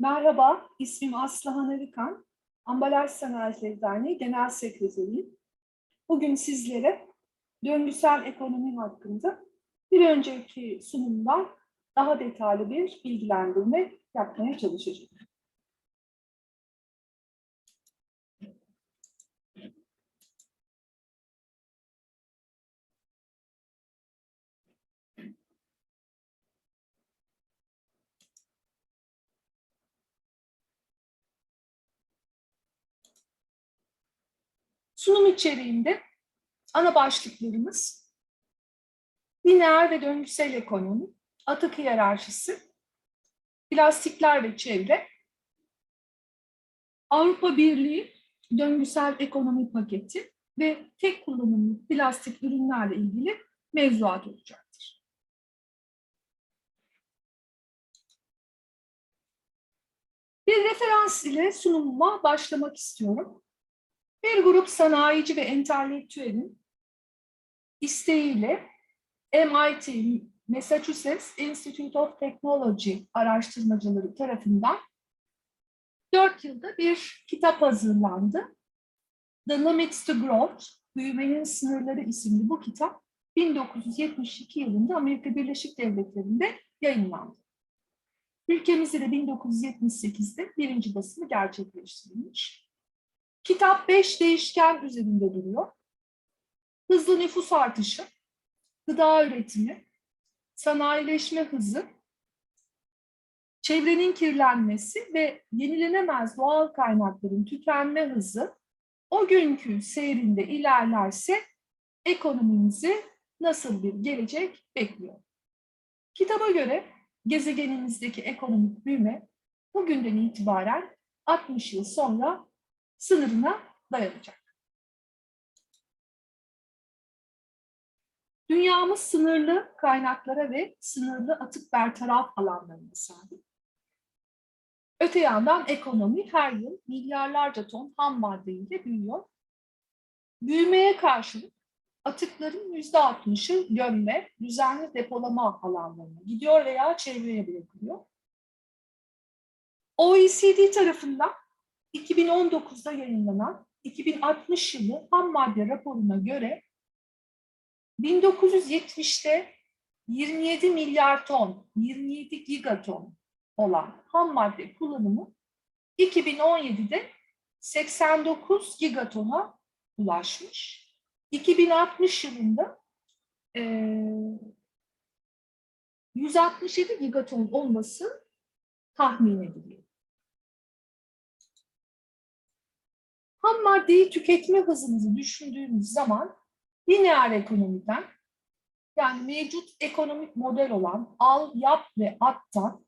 Merhaba, ismim Aslıhan Arıkan. Ambalaj Sanayicileri Derneği Genel Sekreteriyim. Bugün sizlere döngüsel ekonomi hakkında bir önceki sunumdan daha detaylı bir bilgilendirme yapmaya çalışacağım. Sunum içeriğinde ana başlıklarımız lineer ve döngüsel ekonomi, atık hiyerarşisi, plastikler ve çevre, Avrupa Birliği döngüsel ekonomi paketi ve tek kullanımlı plastik ürünlerle ilgili mevzuat olacaktır. Bir referans ile sunumuma başlamak istiyorum. Bir grup sanayici ve entelektüelin isteğiyle MIT, Massachusetts Institute of Technology araştırmacıları tarafından dört yılda bir kitap hazırlandı. The Limits to Growth, Büyümenin Sınırları isimli bu kitap 1972 yılında Amerika Birleşik Devletleri'nde yayınlandı. Ülkemizde de 1978'de birinci basımı gerçekleştirilmiş. Kitap beş değişken üzerinde duruyor. Hızlı nüfus artışı, gıda üretimi, sanayileşme hızı, çevrenin kirlenmesi ve yenilenemez doğal kaynakların tükenme hızı o günkü seyrinde ilerlerse ekonomimizi nasıl bir gelecek bekliyor? Kitaba göre gezegenimizdeki ekonomik büyüme bugünden itibaren 60 yıl sonra sınırına dayanacak. Dünyamız sınırlı kaynaklara ve sınırlı atık bertaraf alanlarına sahip. Öte yandan ekonomi her yıl milyarlarca ton ham madde ile büyüyor. Büyümeye karşılık atıkların yüzde altmışı gömme, düzenli depolama alanlarına gidiyor veya çevreye bırakılıyor. OECD tarafından 2019'da yayınlanan 2060 yılı ham madde raporuna göre 1970'te 27 milyar ton, 27 gigaton olan ham madde kullanımı 2017'de 89 gigatona ulaşmış. 2060 yılında e, 167 gigaton olması tahmin ediliyor. Ham maddeyi tüketme hızımızı düşündüğümüz zaman lineer ekonomiden yani mevcut ekonomik model olan al, yap ve attan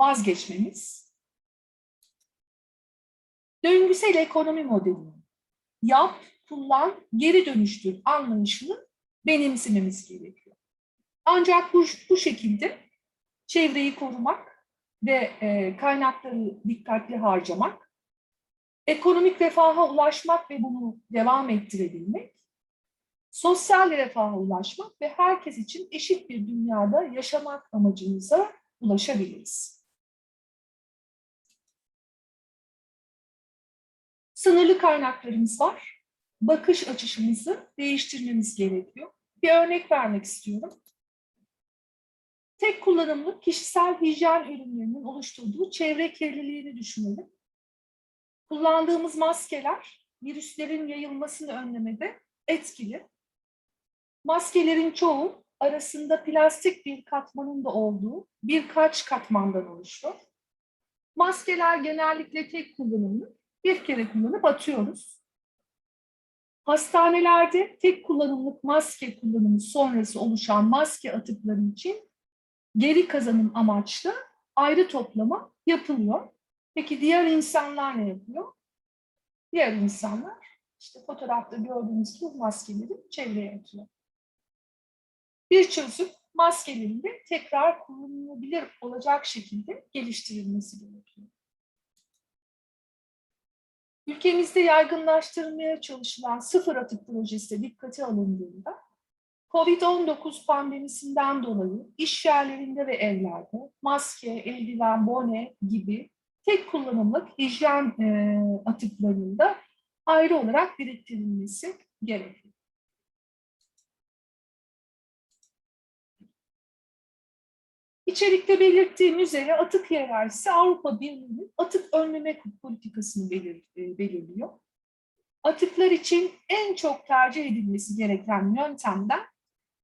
vazgeçmemiz, döngüsel ekonomi modelini yap, kullan, geri dönüştür anlayışını benimsememiz gerekiyor. Ancak bu, bu şekilde çevreyi korumak ve e, kaynakları dikkatli harcamak, ekonomik refaha ulaşmak ve bunu devam ettirebilmek, sosyal refaha ulaşmak ve herkes için eşit bir dünyada yaşamak amacımıza ulaşabiliriz. Sınırlı kaynaklarımız var. Bakış açışımızı değiştirmemiz gerekiyor. Bir örnek vermek istiyorum. Tek kullanımlık kişisel hijyen ürünlerinin oluşturduğu çevre kirliliğini düşünelim. Kullandığımız maskeler virüslerin yayılmasını önlemede etkili. Maskelerin çoğu arasında plastik bir katmanın da olduğu birkaç katmandan oluşuyor. Maskeler genellikle tek kullanımlı. Bir kere kullanıp atıyoruz. Hastanelerde tek kullanımlık maske kullanımı sonrası oluşan maske atıkları için geri kazanım amaçlı ayrı toplama yapılıyor. Peki diğer insanlar ne yapıyor? Diğer insanlar işte fotoğrafta gördüğünüz gibi maskeleri çevreye atıyor. Bir çözüm maskelerin de tekrar kullanılabilir olacak şekilde geliştirilmesi gerekiyor. Ülkemizde yaygınlaştırılmaya çalışılan sıfır atık projesi dikkate alındığında COVID-19 pandemisinden dolayı iş yerlerinde ve evlerde maske, eldiven, bone gibi tek kullanımlık hijyen e, atıklarının da ayrı olarak biriktirilmesi gerekiyor. İçerikte belirttiğim üzere atık hiyerarşisi Avrupa Birliği'nin atık önleme politikasını belir, e, belirliyor. Atıklar için en çok tercih edilmesi gereken yöntemden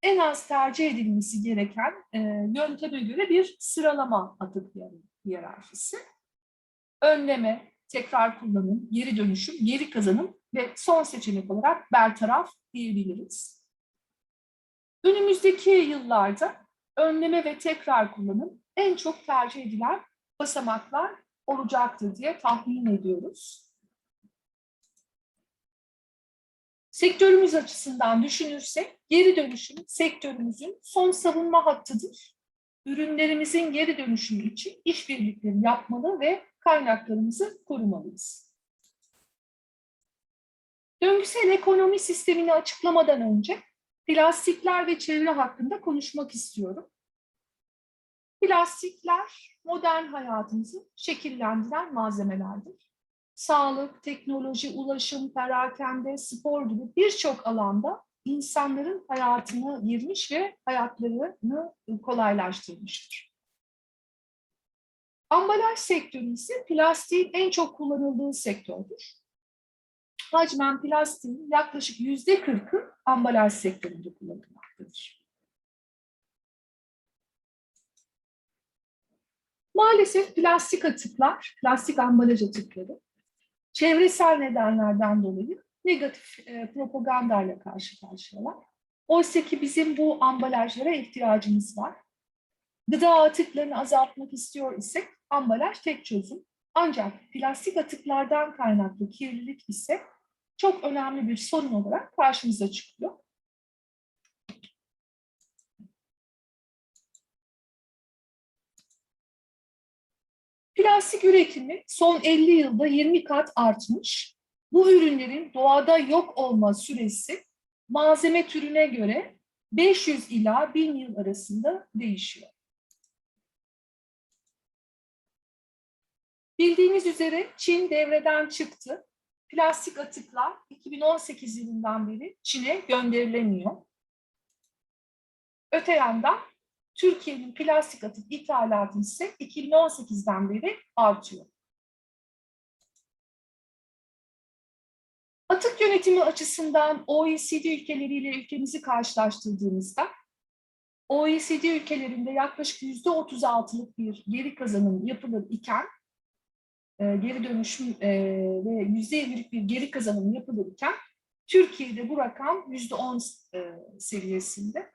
en az tercih edilmesi gereken e, yönteme göre bir sıralama atık hiyerarşisi. Önleme, tekrar kullanım, geri dönüşüm, geri kazanım ve son seçenek olarak bertaraf diyebiliriz. Önümüzdeki yıllarda önleme ve tekrar kullanım en çok tercih edilen basamaklar olacaktır diye tahmin ediyoruz. Sektörümüz açısından düşünürsek geri dönüşüm sektörümüzün son savunma hattıdır. Ürünlerimizin geri dönüşümü için işbirlikleri yapmalı ve kaynaklarımızı korumalıyız. Döngüsel ekonomi sistemini açıklamadan önce plastikler ve çevre hakkında konuşmak istiyorum. Plastikler modern hayatımızı şekillendiren malzemelerdir. Sağlık, teknoloji, ulaşım, perakende, spor gibi birçok alanda insanların hayatını girmiş ve hayatlarını kolaylaştırmıştır. Ambalaj sektörü ise plastiğin en çok kullanıldığı sektördür. Hacmen plastiğin yaklaşık yüzde kırkı ambalaj sektöründe kullanılmaktadır. Maalesef plastik atıklar, plastik ambalaj atıkları çevresel nedenlerden dolayı negatif e, propagandayla karşı karşıyalar. Oysa ki bizim bu ambalajlara ihtiyacımız var. Gıda atıklarını azaltmak istiyor isek ambalaj tek çözüm. Ancak plastik atıklardan kaynaklı kirlilik ise çok önemli bir sorun olarak karşımıza çıkıyor. Plastik üretimi son 50 yılda 20 kat artmış. Bu ürünlerin doğada yok olma süresi malzeme türüne göre 500 ila 1000 yıl arasında değişiyor. Bildiğiniz üzere Çin devreden çıktı. Plastik atıklar 2018 yılından beri Çin'e gönderilemiyor. Öte yandan Türkiye'nin plastik atık ithalatı ise 2018'den beri artıyor. Atık yönetimi açısından OECD ülkeleriyle ülkemizi karşılaştırdığımızda OECD ülkelerinde yaklaşık %36'lık bir geri kazanım yapılır iken geri dönüşüm e, ve %20'lik bir geri kazanım yapılırken Türkiye'de bu rakam %10 e, seviyesinde.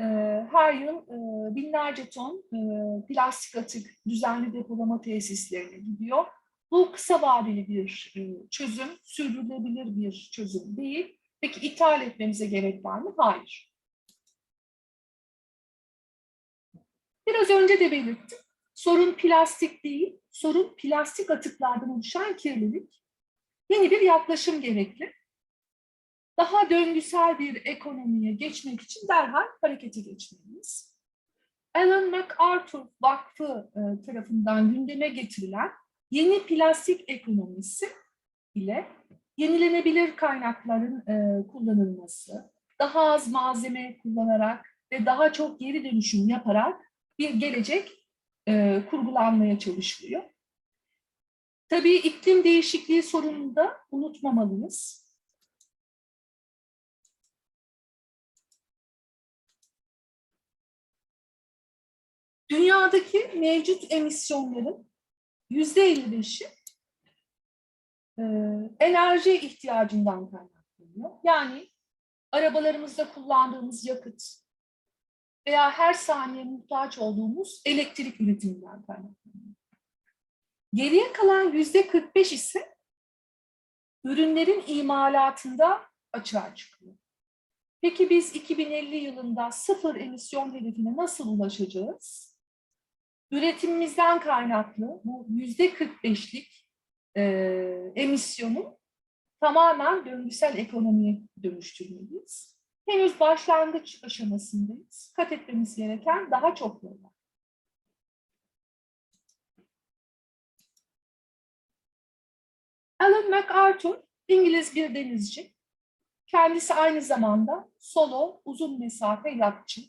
E, her yıl e, binlerce ton e, plastik atık düzenli depolama tesislerine gidiyor. Bu kısa vadeli bir e, çözüm, sürdürülebilir bir çözüm değil. Peki ithal etmemize gerek var mı? Hayır. Biraz önce de belirttim. Sorun plastik değil, sorun plastik atıklardan oluşan kirlilik. Yeni bir yaklaşım gerekli. Daha döngüsel bir ekonomiye geçmek için derhal harekete geçmeliyiz. Alan MacArthur Vakfı e, tarafından gündeme getirilen yeni plastik ekonomisi ile yenilenebilir kaynakların e, kullanılması, daha az malzeme kullanarak ve daha çok geri dönüşüm yaparak bir gelecek e, kurgulanmaya çalışılıyor. Tabii iklim değişikliği sorununu da unutmamalıyız. Dünyadaki mevcut emisyonların yüzde 55'i e, enerji ihtiyacından kaynaklanıyor. Yani arabalarımızda kullandığımız yakıt veya her saniye muhtaç olduğumuz elektrik üretiminden. Geriye kalan yüzde 45 ise ürünlerin imalatında açığa çıkıyor. Peki biz 2050 yılında sıfır emisyon hedefine nasıl ulaşacağız? üretimimizden kaynaklı bu yüzde 45'lik e, emisyonu tamamen döngüsel ekonomiye dönüştürmeliyiz. Henüz başlangıç aşamasındayız. Kat etmemiz gereken daha çok yol var. Alan MacArthur, İngiliz bir denizci. Kendisi aynı zamanda solo uzun mesafe yatçı.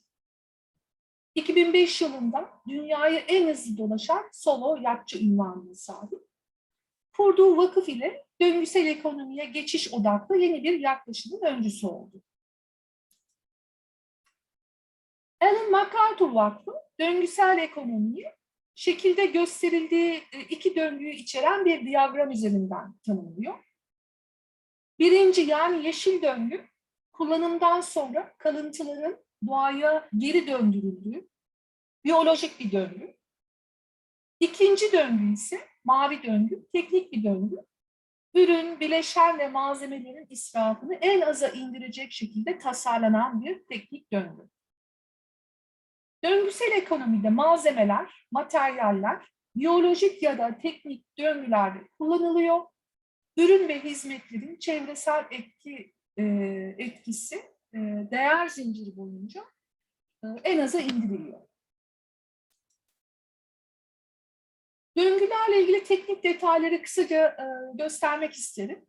2005 yılında dünyayı en hızlı dolaşan solo yatçı ünvanına sahip. Kurduğu vakıf ile döngüsel ekonomiye geçiş odaklı yeni bir yaklaşımın öncüsü oldu. Alan MacArthur Vakfı döngüsel ekonomiyi şekilde gösterildiği e, iki döngüyü içeren bir diyagram üzerinden tanımlıyor. Birinci yani yeşil döngü kullanımdan sonra kalıntıların doğaya geri döndürüldüğü biyolojik bir döngü. İkinci döngü ise mavi döngü, teknik bir döngü. Ürün, bileşen ve malzemelerin israfını en aza indirecek şekilde tasarlanan bir teknik döngü. Döngüsel ekonomide malzemeler, materyaller, biyolojik ya da teknik döngülerde kullanılıyor. Ürün ve hizmetlerin çevresel etki e, etkisi e, değer zinciri boyunca e, en aza indiriliyor. Döngülerle ilgili teknik detayları kısaca göstermek isterim.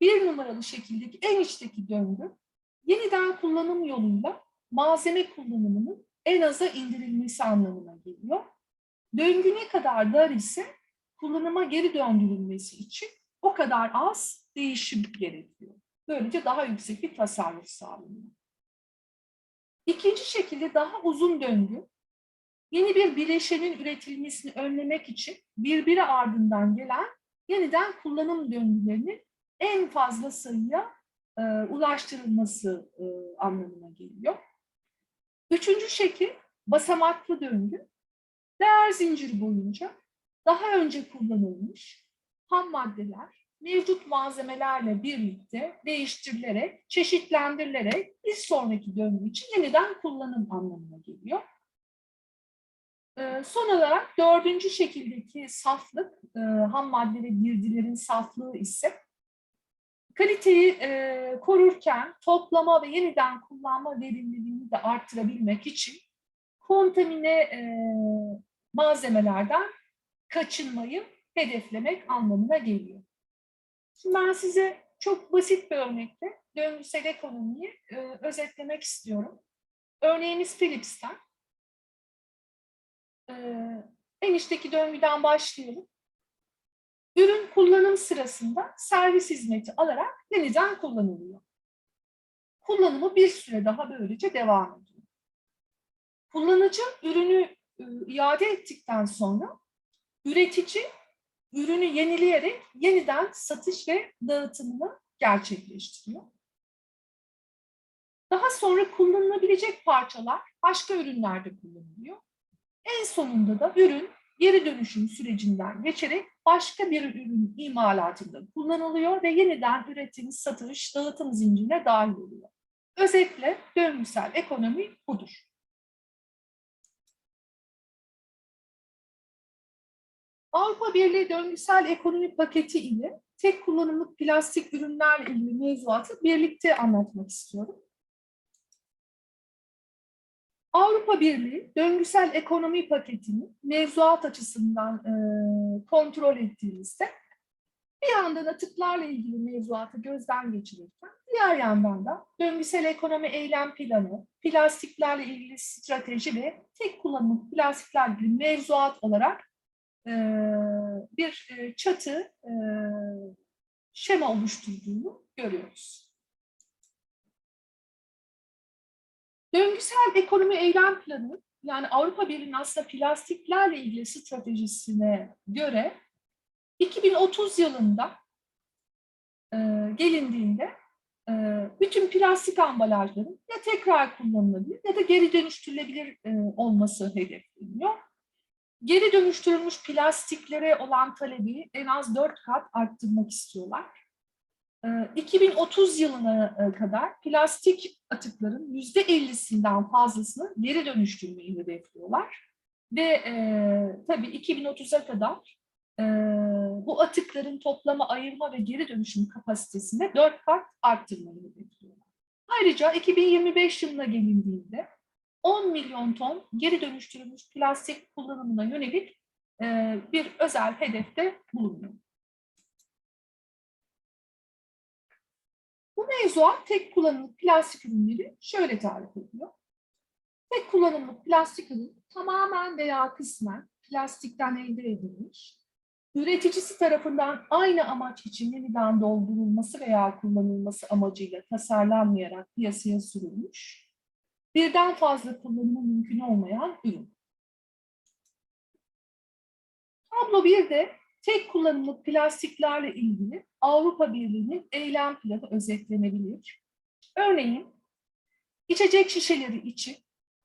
Bir numaralı şekildeki en içteki döngü, yeniden kullanım yoluyla malzeme kullanımının en aza indirilmesi anlamına geliyor. Döngü ne kadar dar ise kullanıma geri döndürülmesi için o kadar az değişim gerekiyor. Böylece daha yüksek bir tasarruf sağlanıyor. İkinci şekilde daha uzun döngü, yeni bir bileşenin üretilmesini önlemek için birbiri ardından gelen yeniden kullanım döngülerinin en fazla sayıya e, ulaştırılması e, anlamına geliyor. Üçüncü şekil basamaklı döngü. Değer zinciri boyunca daha önce kullanılmış ham maddeler mevcut malzemelerle birlikte değiştirilerek, çeşitlendirilerek bir sonraki döngü için yeniden kullanım anlamına geliyor. Ee, son olarak dördüncü şekildeki saflık, e, ham madde ve girdilerin saflığı ise kaliteyi e, korurken toplama ve yeniden kullanma verimliliğini de arttırabilmek için kontamine e, malzemelerden kaçınmayı hedeflemek anlamına geliyor. Şimdi ben size çok basit bir örnekle döngüsel ekonomiyi e, özetlemek istiyorum. Örneğimiz Philips'ten. E, en içteki döngüden başlayalım. Ürün kullanım sırasında servis hizmeti alarak yeniden kullanılıyor. Kullanımı bir süre daha böylece devam ediyor. Kullanıcı ürünü e, iade ettikten sonra üretici ürünü yenileyerek yeniden satış ve dağıtımını gerçekleştiriyor. Daha sonra kullanılabilecek parçalar başka ürünlerde kullanılıyor. En sonunda da ürün geri dönüşüm sürecinden geçerek başka bir ürün imalatında kullanılıyor ve yeniden üretim, satış, dağıtım zincirine dahil oluyor. Özetle döngüsel ekonomi budur. Avrupa Birliği döngüsel ekonomi paketi ile tek kullanımlık plastik ürünlerle ilgili mevzuatı birlikte anlatmak istiyorum. Avrupa Birliği döngüsel ekonomi paketini mevzuat açısından e, kontrol ettiğimizde bir yandan atıklarla ilgili mevzuatı gözden geçirirken diğer yandan da döngüsel ekonomi eylem planı, plastiklerle ilgili strateji ve tek kullanımlık plastiklerle ilgili mevzuat olarak e, bir e, çatı e, şema oluşturduğunu görüyoruz. Döngüsel ekonomi eylem planı yani Avrupa Birliği'nin aslında plastiklerle ilgili stratejisine göre 2030 yılında e, gelindiğinde e, bütün plastik ambalajların ya tekrar kullanılabilir ya da geri dönüştürülebilir e, olması hedefleniyor. Geri dönüştürülmüş plastiklere olan talebi en az dört kat arttırmak istiyorlar. 2030 ee, yılına e, kadar plastik atıkların yüzde 50'sinden fazlasını geri dönüştürmeyi hedefliyorlar. Ve e, tabii 2030'a kadar e, bu atıkların toplama, ayırma ve geri dönüşüm kapasitesinde dört kat arttırmayı hedefliyorlar. Ayrıca 2025 yılına gelindiğinde 10 milyon ton geri dönüştürülmüş plastik kullanımına yönelik e, bir özel hedefte bulunuyor. Bu mevzuat tek kullanımlık plastik ürünleri şöyle tarif ediyor. Tek kullanımlık plastik ürün tamamen veya kısmen plastikten elde edilmiş, üreticisi tarafından aynı amaç için yeniden doldurulması veya kullanılması amacıyla tasarlanmayarak piyasaya sürülmüş, birden fazla kullanımı mümkün olmayan ürün. Tablo 1'de tek kullanımlık plastiklerle ilgili Avrupa Birliği'nin eylem planı özetlenebilir. Örneğin, içecek şişeleri için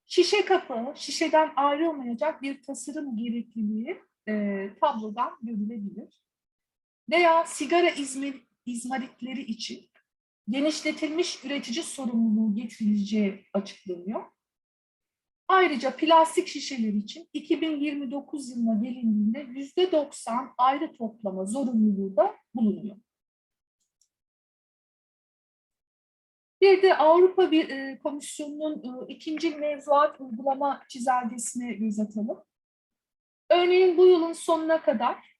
şişe kapağı şişeden ayrılmayacak bir tasarım gerekliliği e, tablodan görülebilir. Veya sigara izmir, izmaritleri için genişletilmiş üretici sorumluluğu getirileceği açıklanıyor. Ayrıca plastik şişeler için 2029 yılına gelindiğinde %90 ayrı toplama zorunluluğu da bulunuyor. Bir de Avrupa Bir- e, Komisyonu'nun e, ikinci mevzuat uygulama çizelgesine göz atalım. Örneğin bu yılın sonuna kadar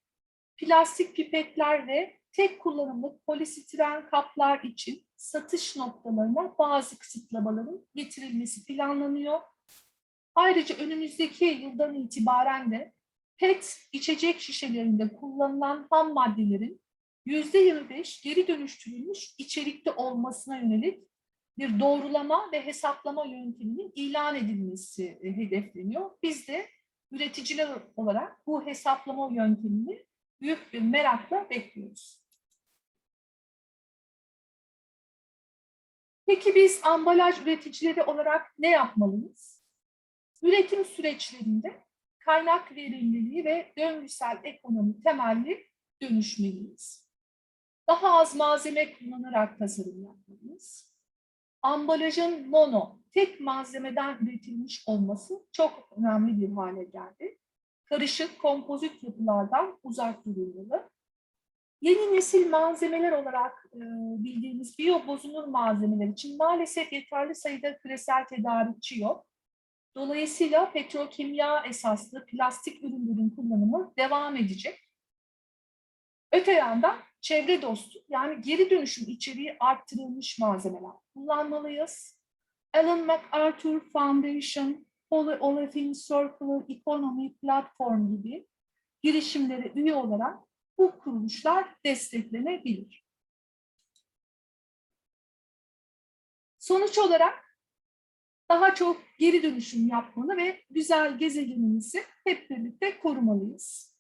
plastik pipetler ve tek kullanımlık polisistiren kaplar için satış noktalarına bazı kısıtlamaların getirilmesi planlanıyor. Ayrıca önümüzdeki yıldan itibaren de PET içecek şişelerinde kullanılan ham maddelerin %25 geri dönüştürülmüş içerikte olmasına yönelik bir doğrulama ve hesaplama yönteminin ilan edilmesi e, hedefleniyor. Biz de üreticiler olarak bu hesaplama yöntemini büyük bir merakla bekliyoruz. Peki biz ambalaj üreticileri olarak ne yapmalıyız? Üretim süreçlerinde kaynak verimliliği ve döngüsel ekonomi temelli dönüşmeliyiz. Daha az malzeme kullanarak tasarım yapmalıyız. Ambalajın mono, tek malzemeden üretilmiş olması çok önemli bir hale geldi. Karışık kompozit yapılardan uzak durulmalı. Yeni nesil malzemeler olarak e, bildiğimiz biyo bozunur malzemeler için maalesef yeterli sayıda küresel tedarikçi yok. Dolayısıyla petrokimya esaslı plastik ürünlerin kullanımı devam edecek. Öte yandan çevre dostu yani geri dönüşüm içeriği arttırılmış malzemeler kullanmalıyız. Alan MacArthur Foundation, Polyolefin Circular Economy Platform gibi girişimlere üye olarak bu kuruluşlar desteklenebilir. Sonuç olarak daha çok geri dönüşüm yapmalı ve güzel gezegenimizi hep birlikte korumalıyız.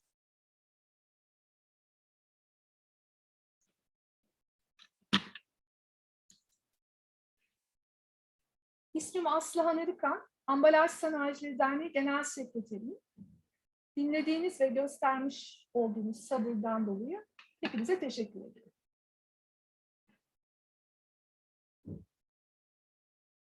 İsmim Aslıhan Arıkan, Ambalaj Sanayicileri Derneği Genel Sekreteriyim. Dinlediğiniz ve göstermiş olduğunuz sabırdan dolayı hepinize teşekkür ederim.